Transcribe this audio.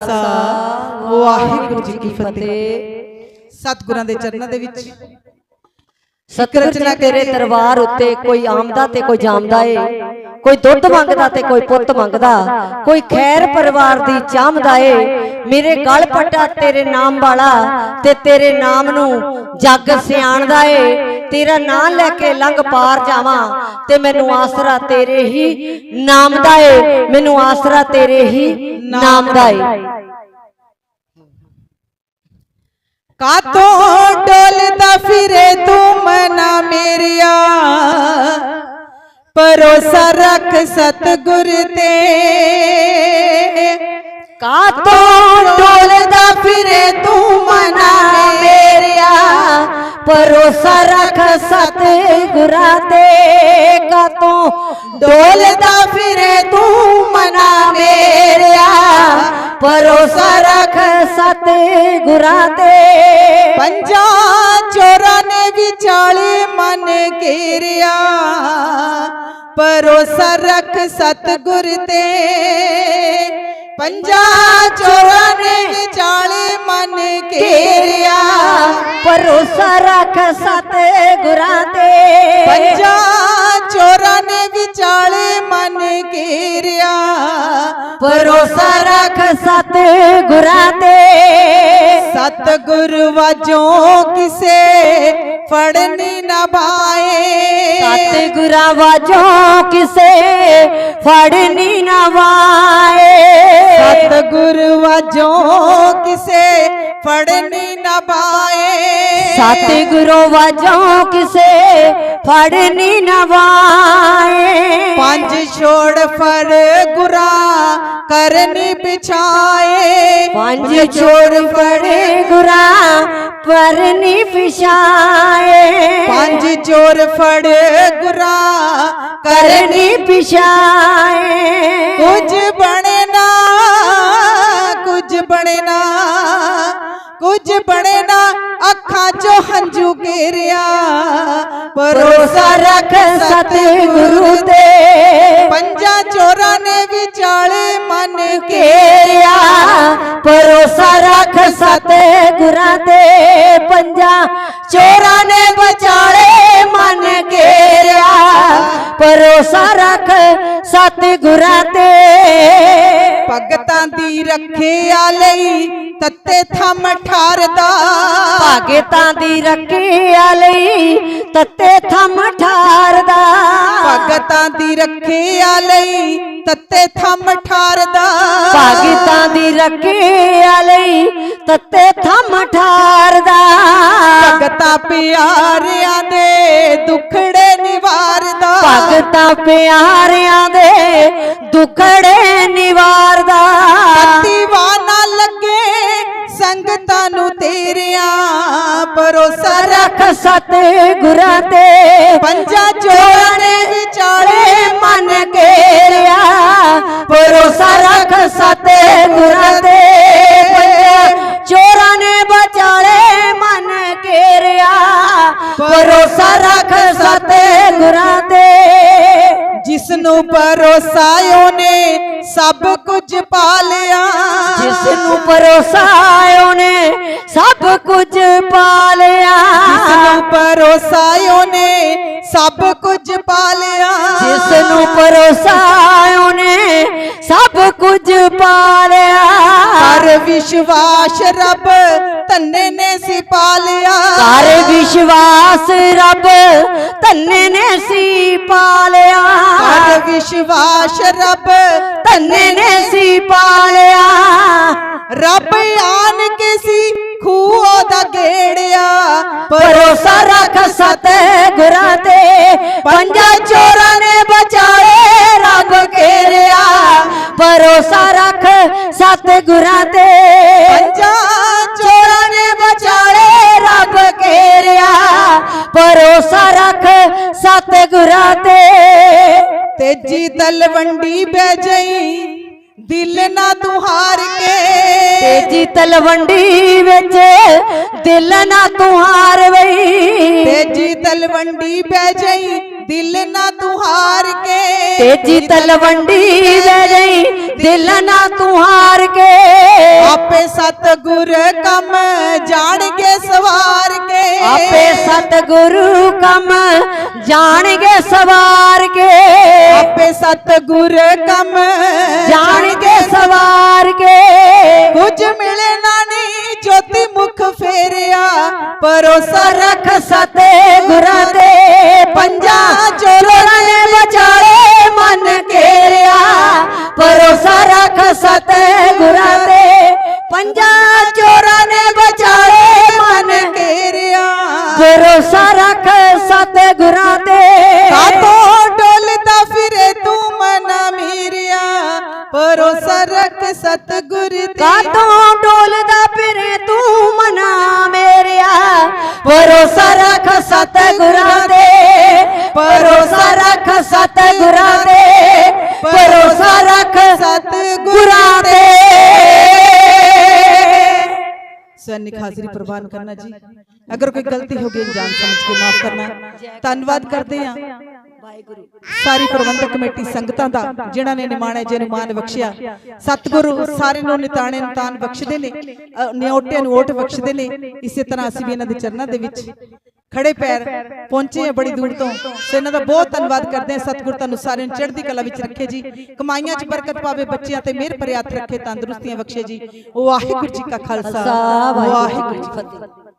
ਖਾਲਸਾ, ਵਾਹਿਗੁਰੂ ਜੀ ਕੀ ਫਤਿਹ। ਸਤਿਗੁਰਾਂ ਦੇ ਚਰਨਾਂ ਦੇ ਵਿੱਚ। ਸਤਿਗੁਰ ਤੇਰੇ ਦਰਬਾਰ ਉੱਤੇ ਕੋਈ ਆਮਦਾ ਤੇ ਕੋਈ ਜਾਮਦਾ ਏ, ਕੋਈ ਦੁੱਧ ਮੰਗਦਾ ਤੇ ਕੋਈ ਪੁੱਤ ਮੰਗਦਾ, ਕੋਈ ਖੈਰ ਪਰਿਵਾਰ ਦੀ ਚਾਹਮਦਾ ਏ। ਮੇਰੇ ਗਲ ਪੱਟਾ ਤੇਰੇ ਨਾਮ ਵਾਲਾ ਤੇ ਤੇਰੇ ਨਾਮ ਨੂੰ ਜੱਗ ਸਿਆਣਦਾ ਏ। ਤੇਰਾ ਨਾਂ ਲੈ ਕੇ ਲੰਘ ਪਾਰ ਜਾਵਾਂ ਤੇ ਮੈਨੂੰ ਆਸਰਾ ਤੇਰੇ ਹੀ ਨਾਮ ਦਾ ਏ ਮੈਨੂੰ ਆਸਰਾ ਤੇਰੇ ਹੀ ਨਾਮ ਦਾ ਏ ਕਾਤੋਂ ਡੋਲਦਾ ਫਿਰੇ ਤੂੰ ਮਨਾ ਮੇਰਿਆ? ਭਰੋਸਾ ਰੱਖ ਸਤਿਗੁਰ ਤੇ। ਕਾਤੋਂ ਡੋਲਦਾ ਫਿਰੇ ਤੂੰ ਮਨਾ ਮੇਰਿਆ? ਭਰੋਸਾ ਰੱਖ ਸਤਿਗੁਰਾਂ ਤੇ ਕਾਤੋਂ ਡੋਲਦਾ ਫਿਰੇ ਤੂੰ ਮਨਾ ਮੇਰਿਆ ਭਰੋਸਾ ਰੱਖ ਸਤਿਗੁਰਾਂ ਤੇ ਪੰਜਾਂ ਚੋਰਾਂ ਨੇ ਵਿਚਾਲੇ ਮਨ ਘੇਰਿਆ ਭਰੋਸਾ ਰੱਖ ਸਤਿਗੁਰ ਤੇ ਪੰਜਾਂ ਚੋਰਾਂ ਨੇ ਵਿਚਾਲੇ ਮਨ ਘੇਰਿਆ ਭਰੋਸਾ ਰੱਖ ਸਤਿਗੁਰਾਂ ਤੇ। ਪੰਜਾਂ ਚੋਰਾਂ ਨੇ ਵਿਚਾਲੇ ਮਨ ਘੇਰਿਆ। ਭਰੋਸਾ ਰੱਖ ਸਤਿਗੁਰਾਂ ਤੇ। ਸਤਿਗੁਰ ਵਾਜੋਂ ਕਿਸੇ ਫੜਨੀ ਨਾ ਬਾਏ ਸਤਿਗੁਰਾਂ ਵਾਜੋਂ ਕਿਸੇ ਫੜਨੀ ਨਾ ਵਾਏ ਸਤਿਗੁਰ ਵਾਜੋਂ ਕਿਸੇ ਫੜਨੀ ਨਾ ਬਾਏ ਸਤਿਗੁਰੂ ਵਾਜੋਂ ਕਿਸੇ ਫੜਨੀ ਨਾ ਵਾਏ ਪੰਜ ਛੋੜ ਫੜ ਗੁਰਾ ਕਰਨੀ ਪਿਛਾਏ। ਪੰਜ ਛੋੜ ਫੜੇ ਗੁਰਾ ਪਰਨੀ ਪਿਛਾਏ। ਪੰਜ ਚੋਰ ਫੜ ਗੁਰਾ ਕਰਨੀ ਪਿਛਾਏ। ਕੁਝ ਬਣੇ ਨਾ ਕੁਝ ਬਣੇ ਨਾ ਕੁਝ ਬਣੇ ਨਾ ਅੱਖਾਂ ਚੋਂ ਹੰਝੂ ਘੇਰਿਆ। ਭਰੋਸਾ ਰੱਖ ਸਤਿਗੁਰੂ ਤੇ। ਪੰਜਾਂ ਚੋਰਾਂ ਨੇ ਵਿਚਾਲੇ ਮਨ ਘੇਰਿਆ ਭਰੋਸਾ ਰੱਖ ਸਤਿਗੁਰਾਂ ਤੇ ਪੰਜਾਂ ਚੋਰਾਂ ਨੇ ਵਿਚਾਲੇ ਮਨ ਘੇਰਿਆ ਭਰੋਸਾ ਰੱਖ ਸਤਿਗੁਰਾਂ ਤੇ ਭਗਤਾਂ ਦੀ ਰੱਖਿਆ ਲਈ ਤੱਤੇ ਥੰਮ ਠਾਰਦਾ। ਭਾਗਤਾਂ ਦੀ ਰੱਖਿਆ ਲਈ ਤੱਤੇ ਥੰਮ ਠਾਰਦਾ। ਭਗਤਾਂ ਦੀ ਰੱਖਿਆ ਲਈ ਤੱਤੇ ਥੰਮ ਠਾਰਦਾ। ਭਾਗਤਾਂ ਦੀ ਰੱਖਿਆ ਲਈ ਤੱਤੇ ਥੰਮ ਠਾਰਦਾ। ਭਗਤਾਂ ਪਿਆਰਿਆਂ ਦੇ ਦੁਖੜੇ ਨਿਵਾਰਦਾ। ਭਗਤਾਂ ਪਿਆਰਿਆਂ ਦੇ ਦੁਖੜੇ ਰੱਖ ਰੱਖ ਸਤਿਗੁਰਾਂ ਤੇ। ਪੰਜਾਂ ਚੋਰਾਂ ਨੇ ਵਿਚਾਲੇ ਮਨ ਘੇਰਿਆ ਭਰੋਸਾ ਰੱਖ ਸਤਿਗੁਰਾਂ ਤੇ। ਪੰਜਾਂ ਚੋਰਾਂ ਨੇ ਬਚਾਲੇ ਮਨ ਘੇਰਿਆ ਭਰੋਸਾ ਰੱਖ ਸਤਿਗੁਰਾਂ ਤੇ। ਜਿਸ ਨੂੰ ਭਰੋਸਾ ਉਹਨੇ ਸਭ ਕੁਝ ਪਾ ਲਿਆ। ਜਿਸ ਨੂੰ ਭਰੋਸਾ ਉਹਨੇ ਸਭ ਕੁਝ ਪਾ ਲਿਆ। ਜਿਸ ਨੂੰ ਭਰੋਸਾ ਉਹਨੇ ਸਭ ਕੁਝ ਪਾ ਲਿਆ। ਜਿਸ ਨੂੰ ਭਰੋਸਾ ਉਹਨੇ ਸਭ ਕੁਝ ਪਾ ਲਿਆ। ਪਰ ਵਿਸ਼ਵਾਸ ਰੱਬ ਤੰਨੇ ਨੇ ਸੀ ਪਾ ਲਿਆ। ਕਰ ਵਿਸ਼ਵਾਸ ਰੱਬ ਧੰਨੇ ਨੇ ਸੀ ਪਾ ਲਿਆ। ਕਰ ਵਿਸ਼ਵਾਸ ਰੱਬ ਧੰਨੇ ਨੇ ਸੀ ਪਾਲਿਆ। ਰੱਬ ਆਨ ਕੇ ਸੀ, ਖੂਹ ਦਾ ਗੇੜਿਆ। ਭਰੋਸਾ ਰੱਖ ਸਤਿਗੁਰਾਂ ਤੇ। ਪੰਜਾਂ ਚੋਰਾਂ ਨੇ ਬਚਾਏ ਰੱਬ ਘੇਰਿਆ। ਭਰੋਸਾ ਰੱਖ ਸਤਿਗੁਰਾਂ ਤੇ। ਪੰਜਾਂ ਚੋਰਾਂ ਨੇ ਬਚਾਏ ਰੱਬ ਘੇਰਿਆ। ਭਰੋਸਾ ਰੱਖ ਸਤਿਗੁਰਾਂ ਤੇ। ਤੇਜੀ ਤਲਵੰਡੀ ਬਹਿ ਜਈ ਦਿਲ ਨਾ ਤੂੰ ਹਾਰ ਕੇ ਤੇਜੀ ਤਲਵੰਡੀ ਵਿੱਚ ਦਿਲ ਨਾ ਤੂੰ ਹਾਰ ਵਈ ਤੇਜੀ ਤਲਵੰਡੀ ਬਹਿ ਜਈ ਦਿਲ ਨਾ ਤੂੰ ਹਾਰ ਕੇ ਤੇਜੀ ਤਲਵੰਡੀ ਵੇ ਜਈ ਦਿਲ ਨਾ ਤੂੰ ਹਾਰ ਕੇ। ਆਪੇ ਸਤਗੁਰ ਕੰਮ ਜਾਣਗੇ ਸਵਾਰ। ਕੇ ਆਪੇ ਸਤਿਗੁਰੂ ਕੰਮ ਜਾਣਗੇ ਸਵਾਰ ਕੇ। ਆਪੇ ਸਤਗੁਰ ਕੰਮ ਜਾਣਗੇ ਸਵਾਰ ਕੇ। ਕੁਝ ਮਿਲੇ ਨਾ ਨੀ ਜੋਤੀ ਮੁਖ ਫੇਰਿਆ। ਪਰੋਸਾ ਰੱਖ ਸਤੇ ਗੁਰਾਂ ਦੇ ਪੰਜਾਂ ਚੋਰਾਂ ਨੇ ਵਿਚਾਰੇ ਮਨ ਘੇਰਿਆ। ਭਰੋਸਾ ਰੱਖ ਸਤੇ ਭਰੋਸਾ ਰੱਖ ਸਤਿਗੁਰਾਂ ਤੇ ਭਰੋਸਾ ਰੱਖ ਸਤਿਗੁਰਾਂ ਤੇ ਭਰੋਸਾ ਰੱਖ ਸਤਿਗੁਰਾਂ ਤੇ ਸੈਨਿਕ ਹਾਜ਼ਰੀ ਪ੍ਰਵਾਨ ਕਰਨਾ ਜੀ, ਅਗਰ ਕੋਈ ਗਲਤੀ ਹੋ ਗਈ ਜਾਣ ਸਮਝ ਕੇ ਮਾਫ ਕਰਨਾ। ਧੰਨਵਾਦ ਕਰਦੇ ਹਾਂ। ਵਾਹਿਗੁਰੂ। ਸਾਰੀ ਪ੍ਰਬੰਧਕ ਕਮੇਟੀ ਸੰਗਤਾਂ ਦਾ ਜਿਨ੍ਹਾਂ ਨੇ ਨਿਮਾਣੇ ਜੇ ਨੂੰ ਮਾਨ ਬਖਸ਼ਿਆ। ਸਤਿਗੁਰੂ ਸਾਰੇ ਨੂੰ ਨਿਤਾਣੇ ਨਿਤਾਨ ਬਖਸ਼ਦੇ ਨੇ ਅ, ਨਿਉਟਿਆਂ ਨੂੰ ਓਟ ਬਖਸ਼ਦੇ ਨੇ। ਇਸੇ ਤਰ੍ਹਾਂ ਅਸੀਂ ਵੀ ਇਹਨਾਂ ਦੇ ਚਰਨਾਂ ਦੇ ਵਿੱਚ ਖੜੇ ਪੈਰ ਪਹੁੰਚੇ ਆ ਬੜੀ ਦੂਰ ਤੋਂ। ਸੋ ਇਹਨਾਂ ਦਾ ਬਹੁਤ ਧੰਨਵਾਦ ਕਰਦੇ ਹਾਂ। ਸਤਿਗੁਰ ਤੁਹਾਨੂੰ ਸਾਰਿਆਂ ਨੂੰ ਚੜ੍ਹਦੀ ਕਲਾ ਵਿੱਚ ਰੱਖੇ ਜੀ। ਕਮਾਈਆਂ 'ਚ ਬਰਕਤ ਪਾਵੇ ਬੱਚਿਆਂ ਤੇ ਮਿਹਰ ਹੱਥ ਰੱਖੇ ਤੰਦਰੁਸਤੀਆਂ ਬਖਸ਼ੇ ਜੀ। ਵਾਹਿਗੁਰੂ ਜੀ ਕਾ ਖਾਲਸਾ। ਵਾਹਿਗੁਰੂ ਜੀ ਫਤਿਹ।